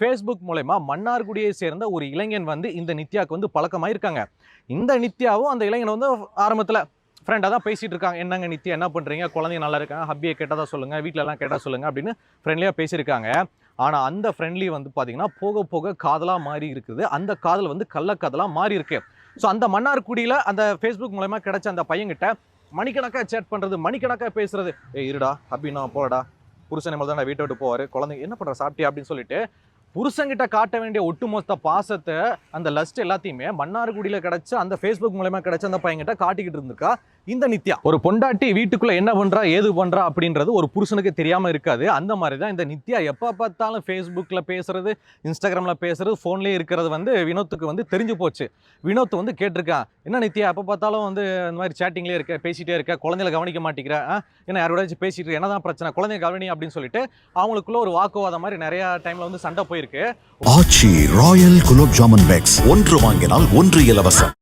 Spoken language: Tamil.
ஃபேஸ்புக் மூலயமா மன்னார்குடியை சேர்ந்த ஒரு இளைஞன் வந்து இந்த நித்யாவுக்கு வந்து பழக்கமாயிருக்காங்க இந்த நித்யாவும் அந்த இளைஞன் வந்து ஆரம்பத்தில் ஃப்ரெண்டாக தான் பேசிகிட்டு இருக்காங்க. என்னங்க நித்யா என்ன பண்ணுறீங்க குழந்தைங்க நல்லா இருக்காங்க? ஹப்பியை கேட்டதா சொல்லுங்கள் வீட்டிலலாம் கேட்டால் சொல்லுங்கள் அப்படின்னு ஃப்ரெண்ட்லியாக பேசியிருக்காங்க. ஆனால் அந்த ஃப்ரெண்ட்லி வந்து பார்த்தீங்கன்னா போக போக காதலாக மாறி இருக்குது. அந்த காதல் வந்து கள்ளக்காதலாக மாறி இருக்கு. ஸோ அந்த மன்னார்குடியில் அந்த ஃபேஸ்புக் மூலயமா கிடைச்ச அந்த பையன்கிட்ட மணிக்கணக்காக சேட் பண்ணுறது மணிக்கணக்காக பேசுறது? ஏய் இருடா அப்படின்னா போடா புருஷன் மேலே தான் வீட்டை விட்டு போவார். குழந்தைங்க என்ன பண்ணுற சாப்பிட்டியா? அப்படின்னு சொல்லிட்டு புருஷன்கிட்ட காட்ட வேண்டிய ஒட்டுமொத்த பாசத்தை அந்த லஸ்ட் எல்லாத்தையுமே மன்னார்குடியில் கிடச்ச அந்த ஃபேஸ்புக் மூலயமா கிடச்ச அந்த பையன்கிட்ட காட்டிக்கிட்டு இருந்திருக்கா? இந்த நித்யா. ஒரு பொண்டாட்டி வீட்டுக்குள்ள என்ன பண்றா ஏது பண்றா அப்படின்றது ஒரு புருஷனுக்கு தெரியாம இருக்காது. அந்த மாதிரி தான் இந்த நித்யா எப்ப பார்த்தாலும் ஃபேஸ்புக்ல பேசுறது இன்ஸ்டாகிராம்ல பேசுறது போன்லயே இருக்கிறது வந்து வினோத்துக்கு வந்து தெரிஞ்சு போச்சு. வினோத் வந்து கேட்டிருக்கான் என்ன நித்யா எப்ப பார்த்தாலும் வந்து இந்த மாதிரி சேட்டிங்லேயே இருக்க பேசிட்டே இருக்க குழந்தைகளை கவனிக்க மாட்டேங்கிற ஆ? என்ன யாரோடாச்சும் பேசிட்டு இருக்க? என்னதான் பிரச்சனை? குழந்தைய கவனி அப்படின்னு சொல்லிட்டு அவங்களுக்குள்ள ஒரு வாக்குவாதம் மாதிரி நிறைய டைம்ல வந்து சண்டை போயிருக்கு. ஆச்சி ராயல் குலோப் ஜாமுன் பேக்ஸ் ஒன்று வாங்கினால் ஒன்று இலவசம்.